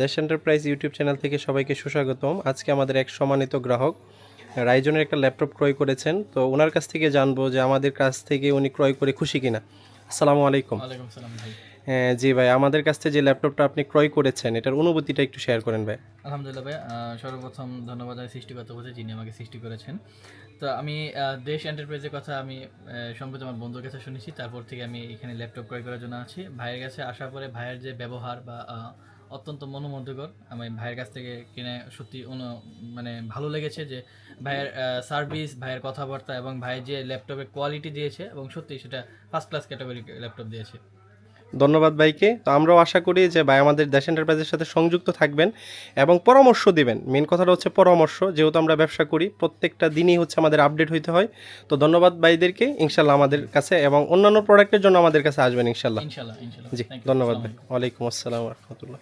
দেশ enterprise YouTube channel থেকে সবাইকে সুস্বাগতম। আজকে আমাদের এক সম্মানিত গ্রাহক রাইজনের একটা ল্যাপটপ ক্রয় করেছেন। তো ওনার কাছ থেকে জানব যে আমাদের কাছ থেকে উনি ক্রয় করে খুশি কিনা। আসসালামু আলাইকুম। হ্যাঁ, জি ভাই আমাদের কাছ থেকে যে ল্যাপটপটা আপনি ক্রয় করেছেন এটার অনুভূতিটা একটু শেয়ার করেন ভাই। আলহামদুলিল্লাহ ভাই সর্বপ্রথম ধন্যবাদ জানাই সৃষ্টিকর্তা বলতে যিনি আমাকে সৃষ্টি করেছেন। তো আমি দেশ এন্টারপ্রাইজের কথা আমি সম্প্রতি আমার বন্ধুর কাছে শুনেছি। তারপর থেকে আমি এখানে ল্যাপটপ ক্রয় করার জন্য আছি। ভাইয়ের কাছে আসার পরে ভাইয়ের যে ব্যবহার বা অত্যন্ত মনোমুগ্ধকর। আমি ভাইয়ের কাছ থেকে কিনে সত্যি অনু মানে ভালো লেগেছে যে ভাইয়ের সার্ভিস ভাইয়ের কথাবার্তা এবং ভাইয়ের যে ল্যাপটপের কোয়ালিটি দিয়েছে এবং সত্যি সেটা ফার্স্ট ক্লাস ক্যাটাগরি ল্যাপটপ দিয়েছে। ধন্যবাদ ভাইকে। তো আমরাও আশা করি যে ভাই আমাদের দেশ এন্টারপ্রাইজের সাথে সংযুক্ত থাকবেন এবং পরামর্শ দিবেন। মেন কথাটা হচ্ছে পরামর্শ। যেহেতু আমরা ব্যবসা করি প্রত্যেকটা দিনই হচ্ছে আমাদের আপডেট হইতে হয়। তো ধন্যবাদ ভাইদেরকে ইনশাল্লাহ আমাদের কাছে এবং অন্যান্য প্রোডাক্টের জন্য আমাদের কাছে আসবেন ইনশাল্লাহ জি ধন্যবাদ ভাই। ওয়ালাইকুম আসসালাম রহমতুল্লাহ।